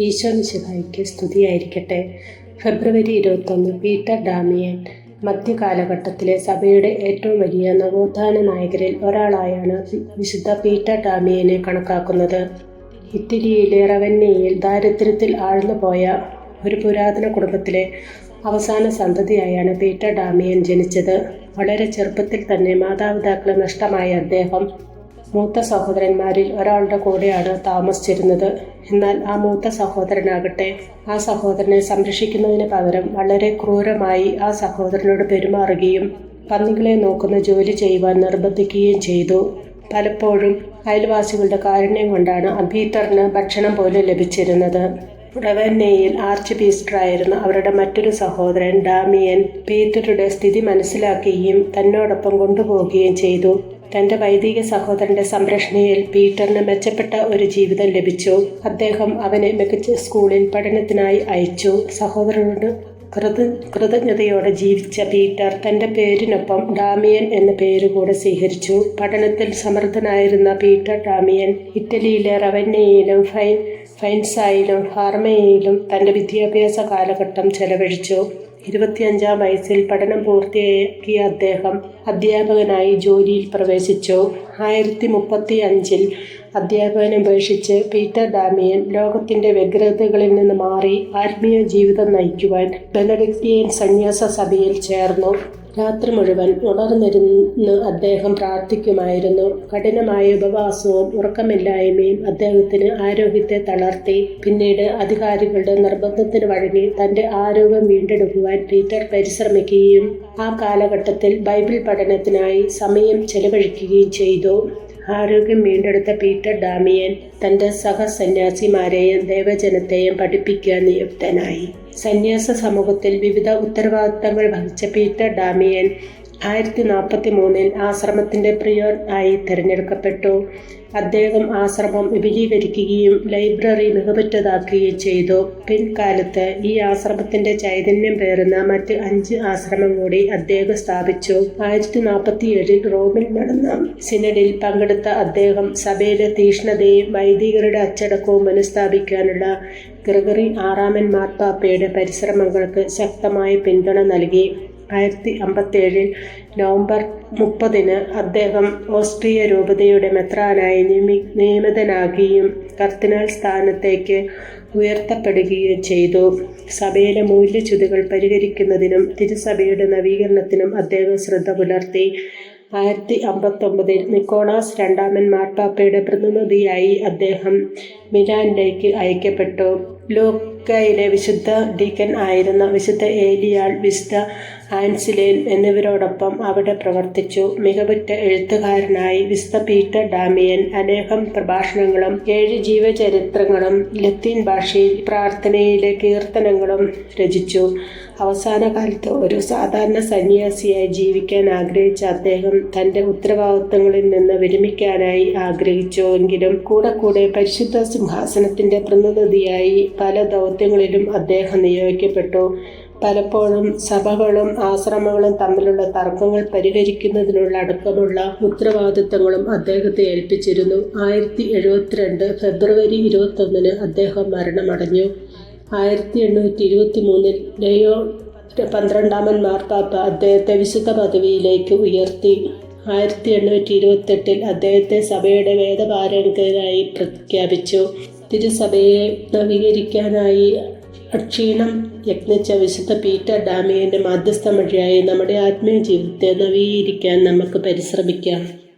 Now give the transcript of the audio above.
ഈശോ ശിവായിക്ക് സ്തുതിയായിരിക്കട്ടെ. ഫെബ്രുവരി ഇരുപത്തൊന്ന് Peter Damian. മധ്യകാലഘട്ടത്തിലെ സഭയുടെ ഏറ്റവും വലിയ നവോത്ഥാന നായകരിൽ ഒരാളായാണ് വിശുദ്ധ പീറ്റർ ഡാമിയനെ കണക്കാക്കുന്നത്. ഇറ്റലിയിലെ റവന്നയിൽ ദാരിദ്ര്യത്തിൽ ആഴ്ന്നുപോയ ഒരു പുരാതന കുടുംബത്തിലെ അവസാന സന്തതിയായാണ് പീറ്റർ ഡാമിയൻ ജനിച്ചത്. വളരെ ചെറുപ്പത്തിൽ തന്നെ മാതാപിതാക്കളെ നഷ്ടമായ അദ്ദേഹം മൂത്ത സഹോദരന്മാരിൽ ഒരാളുടെ കൂടെയാണ് താമസിച്ചിരുന്നത്. എന്നാൽ ആ മൂത്ത സഹോദരനാകട്ടെ ആ സഹോദരനെ സംരക്ഷിക്കുന്നതിന് പകരം വളരെ ക്രൂരമായി ആ സഹോദരനോട് പെരുമാറുകയും പന്നികളെ നോക്കുന്ന ജോലി ചെയ്യുവാൻ നിർബന്ധിക്കുകയും ചെയ്തു. പലപ്പോഴും അയൽവാസികളുടെ കാരുണ്യം കൊണ്ടാണ് അബീത്തറിന് ഭക്ഷണം പോലും ലഭിച്ചിരുന്നത്. റവന്നയിൽ ആർച്ച് ബീസ്റ്ററായിരുന്ന അവരുടെ മറ്റൊരു സഹോദരൻ ഡാമിയൻ പീറ്ററുടെ സ്ഥിതി മനസ്സിലാക്കുകയും തന്നോടൊപ്പം കൊണ്ടുപോവുകയും ചെയ്തു. തന്റെ വൈദിക സഹോദരന്റെ സംരക്ഷണയിൽ പീറ്ററിന് മെച്ചപ്പെട്ട ഒരു ജീവിതം ലഭിച്ചു. അദ്ദേഹം അവനെ മികച്ച സ്കൂളിൽ പഠനത്തിനായി അയച്ചു. സഹോദരനോട് കൃത കൃതജ്ഞതയോടെ ജീവിച്ച പീറ്റർ തന്റെ പേരിനൊപ്പം ഡാമിയൻ എന്ന പേരുകൂടെ സ്വീകരിച്ചു. പഠനത്തിൽ സമർത്ഥനായിരുന്ന പീറ്റർ ഡാമിയൻ ഇറ്റലിയിലെ റവന്നയിലും ഫൈൻ ഫൈൻസായിലും ഫാർമയിലും തന്റെ വിദ്യാഭ്യാസ കാലഘട്ടം ചെലവഴിച്ചു. ഇരുപത്തിയഞ്ചാം വയസ്സിൽ പഠനം പൂർത്തിയാക്കിയ അദ്ദേഹം അധ്യാപകനായി ജോലിയിൽ പ്രവേശിച്ചു. ആയിരത്തി മുപ്പത്തി അഞ്ചിൽ അധ്യാപകനെ ഉപേക്ഷിച്ച് പീറ്റർ ഡാമിയൻ ലോകത്തിന്റെ വ്യഗ്രതകളിൽ നിന്ന് മാറി ആത്മീയ ജീവിതം നയിക്കുവാൻ ബെനഡിക്റ്റിയൻ സന്യാസ സഭയിൽ ചേർന്നു. രാത്രി മുഴുവൻ ഉണർന്നിരുന്ന് അദ്ദേഹം പ്രാർത്ഥിക്കുമായിരുന്നു. കഠിനമായ ഉപവാസവും ഉറക്കമില്ലായ്മയും അദ്ദേഹത്തിന് ആരോഗ്യത്തെ തളർത്തി. പിന്നീട് അധികാരികളുടെ നിർബന്ധത്തിന് വഴങ്ങി തന്റെ ആരോഗ്യം വീണ്ടെടുക്കുവാൻ പീറ്റർ പരിശ്രമിക്കുകയും ആ കാലഘട്ടത്തിൽ ബൈബിൾ പഠനത്തിനായി സമയം ചെലവഴിക്കുകയും ചെയ്തു. ആരോഗ്യം വീണ്ടെടുത്ത പീറ്റർ ഡാമിയൻ തന്റെ സഹസന്യാസിമാരെയും ദേവജനത്തെയും പഠിപ്പിക്കാൻ നിയുക്തനായി. സന്യാസ സമൂഹത്തിൽ വിവിധ ഉത്തരവാദിത്തങ്ങൾ വഹിച്ച പീറ്റർ ഡാമിയൻ ആയിരത്തി നാൽപ്പത്തി മൂന്നിൽ ആശ്രമത്തിന്റെ പ്രിയർ ആയി തിരഞ്ഞെടുക്കപ്പെട്ടു. അദ്ദേഹം ആശ്രമം വിപുലീകരിക്കുകയും ലൈബ്രറി മികവുറ്റതാക്കുകയും ചെയ്തു. പിൻകാലത്ത് ഈ ആശ്രമത്തിന്റെ ചൈതന്യം പേറുന്ന മറ്റ് അഞ്ച് ആശ്രമം കൂടി അദ്ദേഹം സ്ഥാപിച്ചു. ആയിരത്തി നാൽപ്പത്തി ഏഴിൽ റോമിൽ നടന്ന സിനഡിൽ പങ്കെടുത്ത അദ്ദേഹം സഭയിലെ തീഷ്ണതയും വൈദികരുടെ അച്ചടക്കവും പുനഃസ്ഥാപിക്കാനുള്ള ഗ്രിഗറി ആറാമൻ മാർപ്പാപ്പയുടെ പരിശ്രമങ്ങൾക്ക് ശക്തമായ പിന്തുണ നൽകി. ആയിരത്തി അമ്പത്തേഴിൽ നവംബർ മുപ്പതിന് അദ്ദേഹം ഓസ്ട്രിയ രൂപതയുടെ മെത്രാനായി നിയമി നിയമിതനാകുകയും കർദിനാൾ സ്ഥാനത്തേക്ക് ഉയർത്തപ്പെടുകയും ചെയ്തു. സഭയിലെ മൂല്യച്യുതികൾ പരിഹരിക്കുന്നതിനും തിരുസഭയുടെ നവീകരണത്തിനും അദ്ദേഹം ശ്രദ്ധ പുലർത്തി. ആയിരത്തി അമ്പത്തൊമ്പതിൽ നിക്കോണാസ് രണ്ടാമൻ മാർപ്പാപ്പയുടെ പ്രതിനിധിയായി അദ്ദേഹം മിലാനിലേക്ക് അയക്കപ്പെട്ടു. ലോക്കയിലെ വിശുദ്ധ ഡീക്കൻ ആയിരുന്ന വിശുദ്ധ ഏലിയാൾ വിശുദ്ധ ആൻസിലേൻ എന്നിവരോടൊപ്പം അവിടെ പ്രവർത്തിച്ചു. മികവുറ്റ എഴുത്തുകാരനായി വിശുദ്ധ പീറ്റർ ഡാമിയൻ അനേകം പ്രഭാഷണങ്ങളും ഏഴ് ജീവചരിത്രങ്ങളും ലത്തീൻ ഭാഷയിൽ പ്രാർത്ഥനയിലെ കീർത്തനങ്ങളും രചിച്ചു. അവസാന കാലത്ത് ഒരു സാധാരണ സന്യാസിയായി ജീവിക്കാൻ ആഗ്രഹിച്ച അദ്ദേഹം തന്റെ ഉത്തരവാദിത്തങ്ങളിൽ നിന്ന് വിരമിക്കാനായി ആഗ്രഹിച്ചു എങ്കിലും കൂടെ കൂടെ പരിശുദ്ധ സിംഹാസനത്തിന്റെ പ്രതിനിധിയായി പല ദൗത്യങ്ങളിലും അദ്ദേഹം നിയോഗിക്കപ്പെട്ടു. പലപ്പോഴും സഭകളും ആശ്രമങ്ങളും തമ്മിലുള്ള തർക്കങ്ങൾ പരിഹരിക്കുന്നതിനുള്ള അടക്കമുള്ള ഉത്തരവാദിത്തങ്ങളും അദ്ദേഹത്തെ ഏൽപ്പിച്ചിരുന്നു. ആയിരത്തി എഴുപത്തിരണ്ട് ഫെബ്രുവരി ഇരുപത്തൊന്നിന് അദ്ദേഹം മരണമടഞ്ഞു. ആയിരത്തി എണ്ണൂറ്റി ഇരുപത്തി മൂന്നിൽ ലയോ പന്ത്രണ്ടാമൻ മാർപ്പാപ്പ അദ്ദേഹത്തെ വിശുദ്ധ പദവിയിലേക്ക് ഉയർത്തി. ആയിരത്തി എണ്ണൂറ്റി ഇരുപത്തെട്ടിൽ അദ്ദേഹത്തെ സഭയുടെ വേദപാരകനായി പ്രഖ്യാപിച്ചു. തിരുസഭയെ നവീകരിക്കാനായി അക്ഷീണം യജ്ഞിച്ച വിശുദ്ധ പീറ്റർ ഡാമിയന്റെ മധ്യസ്ഥം വഴിയായി നമ്മുടെ ആത്മീയ ജീവിതത്തെ നവീകരിക്കാൻ നമുക്ക് പരിശ്രമിക്കാം.